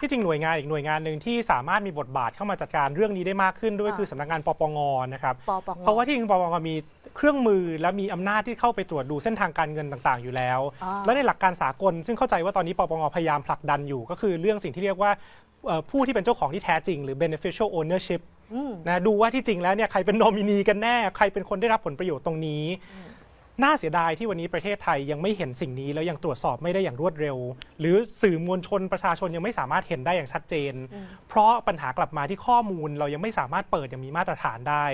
ที่จริงหน่วยงานอีกหน่วยงานหนึ่งที่สามารถมีบทบาทเข้ามาจัดการเรื่องนี้ได้มากขึ้นด้วยอ่า คือสำนักงานปปงนะครับ ปปง เพราะว่าที่จริงปปงมีเครื่องมือและมีอำนาจที่เข้าไปตรวจดูเส้นทางการเงินต่างๆ อยู่แล้ว อ่า และในหลักการสากล ซึ่งเข้าใจว่าตอนนี้ปปงพยายามผลักดันอยู่ ก็คือเรื่องสิ่งที่เรียกว่าเอ่อผู้ที่เป็นเจ้าของที่แท้จริง หรือ beneficial ownership อืม นะดูว่าที่จริงแล้วเนี่ยใครเป็นโนมินีกันแน่ ใครเป็นคนได้รับผลประโยชน์ตรงนี้ น่าเสียดายที่วันนี้ประเทศไทยยังไม่เห็นสิ่งนี้ แล้วยังตรวจสอบไม่ได้อย่างรวดเร็ว หรือสื่อมวลชนประชาชนยังไม่สามารถเห็นได้อย่างชัดเจน เพราะปัญหากลับมาที่ข้อมูลเรายังไม่สามารถเปิดอย่างมีมาตรฐานได้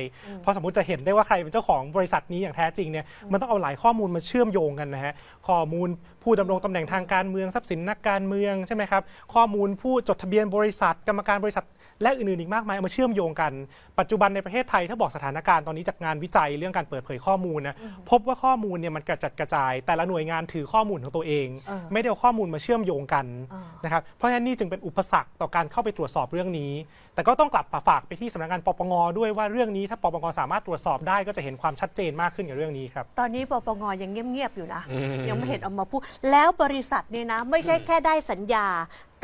เพราะสมมติจะเห็นได้ว่าใครเป็นเจ้าของบริษัทนี้อย่างแท้จริงเนี่ยมันต้องเอาหลายข้อมูลมาเชื่อมโยงกันนะฮะข้อมูลผู้ดำรงตำแหน่งทางการเมืองทรัพย์สินนักการเมืองใช่ไหมครับข้อมูลผู้จดทะเบียนบริษัท กรรมการบริษัทและอื่นๆอีกมากมายเอามาเชื่อมโยงกัน ปัจจุบันในประเทศไทยถ้าบอกสถานการณ์ตอนนี้จากงานวิจัยเรื่องการเปิดเผยข้อมูลนะพบว่าข้อมูลเนี่ยมันกระจัดกระจาย แต่ละหน่วยงานถือข้อมูลของตัวเอง เออไม่ได้เอาข้อมูลมาเชื่อมโยงกันเออ นะครับเพราะฉะนั้นนี่จึงเป็นอุปสรรคต่อการเข้าไปตรวจสอบเรื่องนี้ แต่ก็ต้องกลับมาฝากไปที่สำนักงานปปงด้วยว่าเรื่องนี้ถ้าปปงสามารถตรวจสอบได้ก็จะเห็นความชัดเจนมากขึ้นกับเรื่องนี้ครับ ตอนนี้ปปงยังเงียบๆอยู่นะยังไม่เห็นออกมาพูด แล้วบริษัทเนี่ยนะ ไม่ใช่แค่ได้สัญญา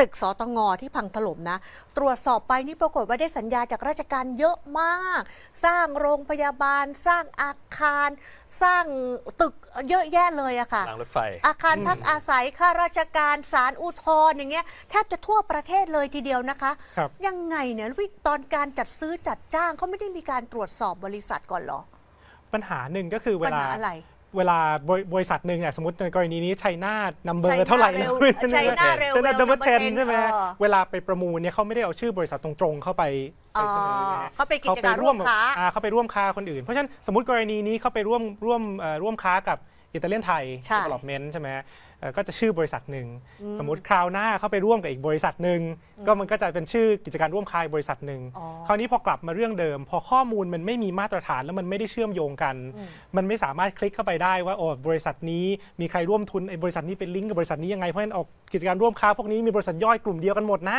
ตึกสตงที่พังถล่มนะ ตรวจสอบไปนี่ปรากฏว่าได้สัญญาจากราชการเยอะมาก สร้างโรงพยาบาล สร้างอาคาร สร้างตึกเยอะแยะเลยอะค่ะรางรถไฟ อาคารพักอาศัยข้าราชการศาลอุทธรณ์อย่างเงี้ยแทบจะทั่วประเทศเลยทีเดียวนะคะ ครับ ยังไงเนี่ยวิตอนการจัดซื้อจัดจ้างเขาไม่ได้มีการตรวจสอบบริษัทก่อนเหรอปัญหาหนึ่งก็คือเวปัญลา หาอะไร เวลาบริบริษัทหนึ่งเนี่ยสมมติในกรณีนี้ชัยนาทนัมเบอ China ร์เท่าไหร่นะ Rail ไม่รู้ China Railway แต่นัมเบอร์เทน Number 10ใช่ไหมเออเวลาไปประมูลเนี่ยเขาไม่ได้เอาชื่อบริษัทตรงๆเข้าไปไปเสนอนะฮะเขาไปกิจการร่วมค้าอ่เขาไปร่วมค้าคนอื่น เพราะฉะนั้นสมมติกรณีนี้เขาไปร่วมร่วมเอ่อร่วมค้ากับอิตาเลียนไทยใช่ development ใช่ไหมเอ่อ ก็จะชื่อบริษัทหนึ่ง สมมติคราวหน้าเขาไปร่วมกับอีกบริษัทหนึ่งก็มันก็จะเป็นชื่อกิจการร่วมค้าอีกบริษัทหนึ่งอ๋อคราวนี้พอกลับมาเรื่องเดิม พอข้อมูลมันไม่มีมาตรฐานแล้วมันไม่ได้เชื่อมโยงกัน มันไม่สามารถคลิกเข้าไปได้ว่าโอ้บริษัทนี้มีใครร่วมทุนไอ้บริษัทนี้เป็นลิงก์กับบริษัทนี้ยังไงเพราะฉะนั้นออกกิจการร่วมค้าพวกนี้มีบริษัทย่อยกลุ่มเดียวกันหมดนะ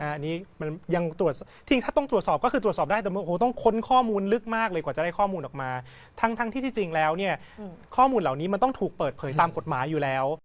อ่าอันนี้มันยังตรวจที่ถ้าต้องตรวจสอบก็คือตรวจสอบได้แต่มันโอ้โหต้องค้นข้อมูลลึกมากเลยกว่าจะได้ข้อมูลออกมา ทั้งทั้งที่ที่จริงแล้วเนี่ยข้อมูลเหล่านี้มันต้องถูกเปิดเผยตามกฎหมายอยู่แล้ว